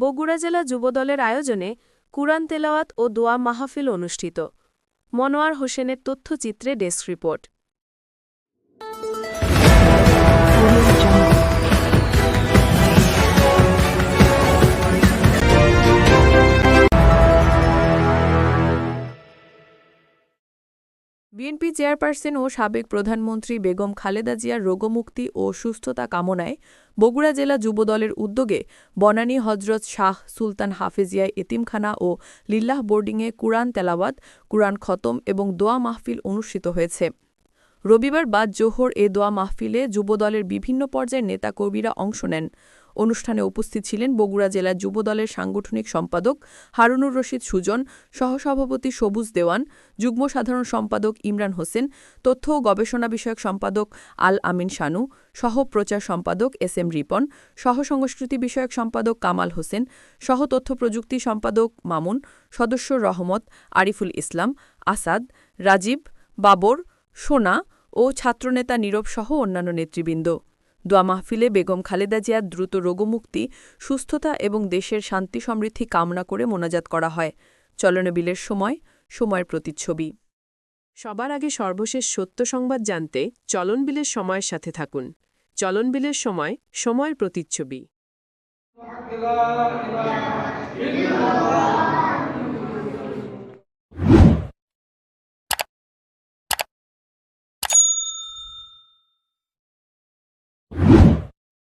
বগুড়া জেলা যুবদলের আয়োজনে কুরআন তেলাওয়াত ও দোয়া মাহফিল অনুষ্ঠিত। মনোয়ার হোসেনের তথ্যচিত্রে ডেস্ক রিপোর্ট। বিএনপি চেয়ারপারসন ও সাবেক প্রধানমন্ত্রী বেগম খালেদা জিয়ার রোগমুক্তি ও সুস্থতা কামনায় বগুড়া জেলা যুবদলের উদ্যোগে বনানী হজরত শাহ সুলতান হাফেজিয়া এতিমখানা ও লিল্লাহ বোর্ডিংয়ে কুরআন তেলাওয়াত, কুরআন খতম এবং দোয়া মাহফিল অনুষ্ঠিত হয়েছে। রবিবার বাদ জোহর এ দোয়া মাহফিলে যুবদলের বিভিন্ন পর্যায়ের নেতাকর্মীরা অংশ নেন। অনুষ্ঠানে উপস্থিত ছিলেন বগুড়া জেলা যুবদলের সাংগঠনিক সম্পাদক হারুনুর রশিদ সুজন, সহসভাপতি সবুজ দেওয়ান, যুগ্ম সাধারণ সম্পাদক ইমরান হোসেন, তথ্য ও গবেষণা বিষয়ক সম্পাদক আল আমিন শানু সহ প্রচার সম্পাদক এস এম রিপন সহ সংস্কৃতি বিষয়ক সম্পাদক কামাল হোসেন সহ তথ্য প্রযুক্তি সম্পাদক মামুন, সদস্য রহমত, আরিফুল ইসলাম, আসাদ, রাজীব, বাবর, সোনা ও ছাত্রনেতা নীরব সহ অন্যান্য নেতৃবৃন্দ। দোয়া মাহফিলে বেগম খালেদা জিয়ার দ্রুত রোগমুক্তি, সুস্থতা এবং দেশের শান্তি সমৃদ্ধি কামনা করে মোনাজাত করা হয়। চলনবিলের সময়, সময়ের প্রতিচ্ছবি। সবার আগে সর্বশেষ সত্য সংবাদ জানতে চলনবিলের সময়ের সাথে থাকুন। চলনবিলের সময়, সময়ের প্রতিচ্ছবি।